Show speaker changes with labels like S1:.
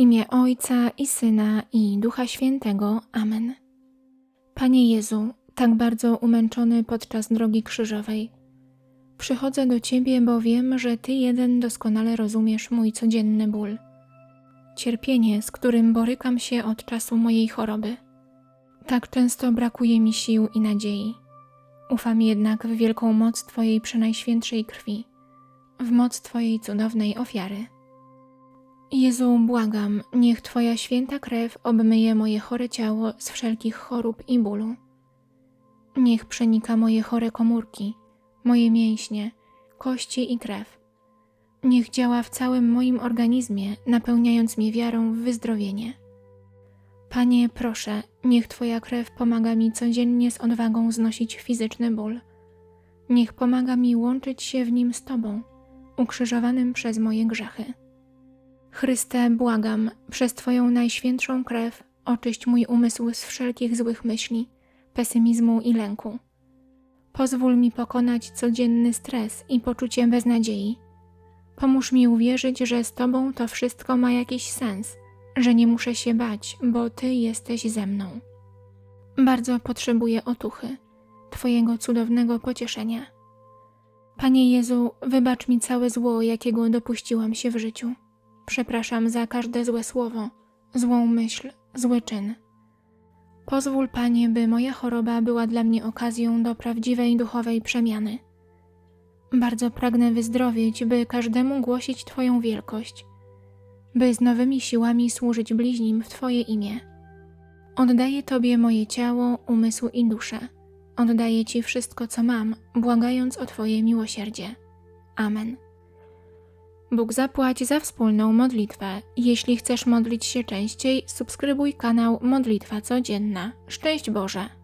S1: imię Ojca i Syna i Ducha Świętego. Amen. Panie Jezu, tak bardzo umęczony podczas drogi krzyżowej, przychodzę do Ciebie, bo wiem, że Ty jeden doskonale rozumiesz mój codzienny ból. Cierpienie, z którym borykam się od czasu mojej choroby. Tak często brakuje mi sił i nadziei. Ufam jednak w wielką moc Twojej przenajświętszej krwi, w moc Twojej cudownej ofiary. Jezu, błagam, niech Twoja święta krew obmyje moje chore ciało z wszelkich chorób i bólu. Niech przenika moje chore komórki, moje mięśnie, kości i krew. Niech działa w całym moim organizmie, napełniając mnie wiarą w wyzdrowienie. Panie, proszę, niech Twoja krew pomaga mi codziennie z odwagą znosić fizyczny ból. Niech pomaga mi łączyć się w nim z Tobą, ukrzyżowanym przez moje grzechy. Chryste, błagam, przez Twoją najświętszą krew oczyść mój umysł z wszelkich złych myśli, pesymizmu i lęku. Pozwól mi pokonać codzienny stres i poczucie beznadziei. Pomóż mi uwierzyć, że z Tobą to wszystko ma jakiś sens, że nie muszę się bać, bo Ty jesteś ze mną. Bardzo potrzebuję otuchy, Twojego cudownego pocieszenia. Panie Jezu, wybacz mi całe zło, jakiego dopuściłam się w życiu. Przepraszam za każde złe słowo, złą myśl, zły czyn. Pozwól, Panie, by moja choroba była dla mnie okazją do prawdziwej duchowej przemiany. Bardzo pragnę wyzdrowieć, by każdemu głosić Twoją wielkość, by z nowymi siłami służyć bliźnim w Twoje imię. Oddaję Tobie moje ciało, umysł i duszę. Oddaję Ci wszystko, co mam, błagając o Twoje miłosierdzie. Amen. Bóg zapłać za wspólną modlitwę. Jeśli chcesz modlić się częściej, subskrybuj kanał Modlitwa Codzienna. Szczęść Boże!